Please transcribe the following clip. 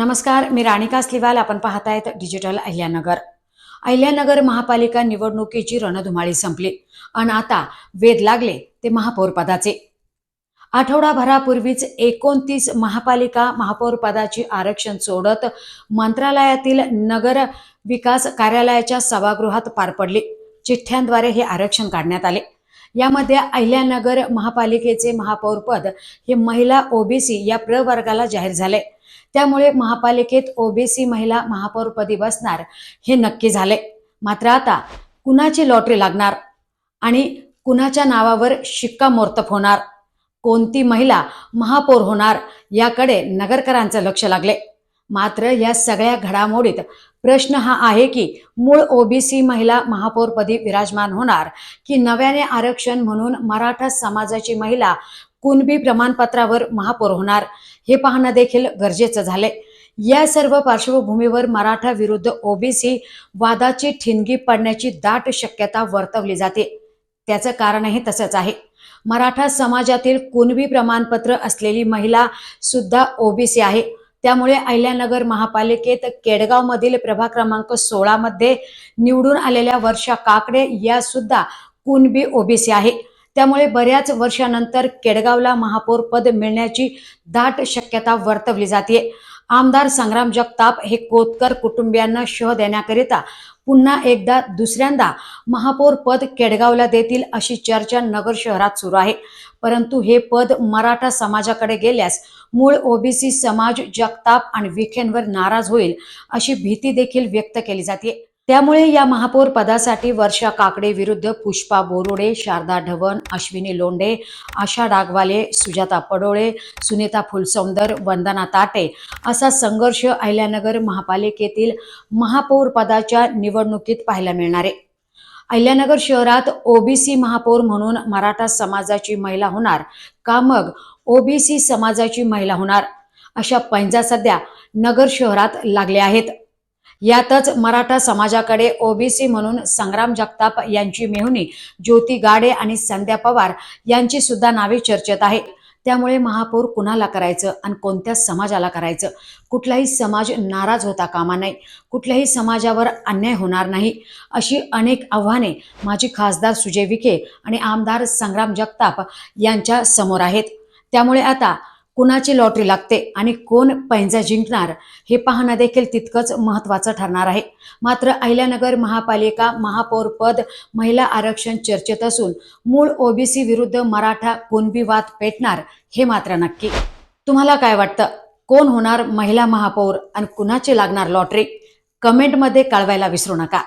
नमस्कार मी राणिका स्लिवाल आपण पाहतायत डिजिटल अहिल्यानगर. अहिल्यानगर महापालिका निवडणुकीची रणधुमाळी संपली आणि आता वेध लागले ते महापौरपदाचे. आठवडाभरापूर्वीच एकोणतीस महापालिका महापौरपदाची आरक्षण सोडत मंत्रालयातील नगर विकास कार्यालयाच्या सभागृहात पार पडली. चिठ्ठ्यांद्वारे हे आरक्षण काढण्यात आले. यामध्ये अहिल्यानगर महापालिकेचे महापौरपद हे महिला ओबीसी या प्रवर्गाला जाहीर झाले. त्यामुळे महापालिकेत ओबीसी महिला महापौरपदी बसणार हे नक्की झाले. मात्र आता कुणाची लॉटरी लागणार आणि कुणाच्या नावावर शिक्कामोर्तब होणार? कोणती महिला महापौर होणार? याकडे नगरकरांचं लक्ष लागले. मात्र या सगळ्या घडामोडीत प्रश्न हा आहे की मूळ ओबीसी महिला महापौरपदी विराजमान होणार की नव्याने आरक्षण म्हणून मराठा समाजाची महिला कुणबी प्रमाणपत्रावर महापौर होणार हे पाहणं देखील गरजेचं झाले या सर्व पार्श्वभूमीवर मराठा विरुद्ध ओबीसी वादाची ठिणगी पडण्याची दाट शक्यता वर्तवली जाते. त्याचं कारणही तसंच आहे. मराठा समाजातील कुणबी प्रमाणपत्र असलेली महिला सुद्धा ओबीसी आहे. त्यामुळे अहिल्यानगर महापालिकेत केडगावमधील प्रभाग क्रमांक सोळा मध्ये निवडून आलेल्या वर्षा काकडे या सुद्धा कुणबी ओबीसी आहे. त्यामुळे बऱ्याच वर्षानंतर केडगावला महापौर पद मिळण्याची दाट शक्यता वर्तवली जाते आमदार संग्राम जगताप हे कोतकर कुटुंबियांना शह देण्याकरिता पुन्हा एकदा दुसऱ्यांदा महापौर पद केडगावला देतील अशी चर्चा नगर शहरात सुरू आहे. परंतु हे पद मराठा समाजाकडे गेल्यास मूळ ओबीसी समाज जगताप आणि विखेंवर नाराज होईल अशी भीती देखील व्यक्त केली जाते. त्यामुळे या महापौर पदासाठी वर्षा काकडे विरुद्ध पुष्पा बोरोडे शारदा ढवण अश्विनी लोंढे आशा डागवाले सुजाता पडोळे सुनीता फुलसौंदर वंदना ताटे असा संघर्ष अहिल्यानगर महापालिकेतील महापौर पदाच्या निवडणुकीत पाहायला मिळणार. आहे अहिल्यानगर शहरात ओबीसी महापौर म्हणून मराठा समाजाची महिला होणार का मग ओबीसी समाजाची महिला होणार? अशा पैंजा सध्या नगर शहरात लागल्या आहेत. यातच मराठा समाजाकडे ओबीसी म्हणून संग्राम जगताप यांची मेहुणी ज्योती गाडे आणि संध्या पवार यांची सुद्धा नावे चर्चेत आहे त्यामुळे महापौर कुणाला करायचं आणि कोणत्या समाजाला करायचं? कुठलाही समाज नाराज होता कामा नये. कुठल्याही समाजावर अन्याय होणार नाही. अशी अनेक आव्हाने माजी खासदार सुजय विखे आणि आमदार संग्राम जगताप यांच्या समोर आहेत. त्यामुळे आता कुणाची लॉटरी लागते आणि कोण पैंजा जिंकणार हे पाहणं देखील तितकंच महत्त्वाचं ठरणार आहे. मात्र अहिल्यानगर महापालिका महापौर पद महिला आरक्षण चर्चेत असून मूळ ओबीसी विरुद्ध मराठा कुणबी वाद पेटणार हे मात्र नक्की. तुम्हाला काय वाटतं? कोण होणार महिला महापौर आणि कुणाची लागणार लॉटरी? कमेंटमध्ये कळवायला विसरू नका.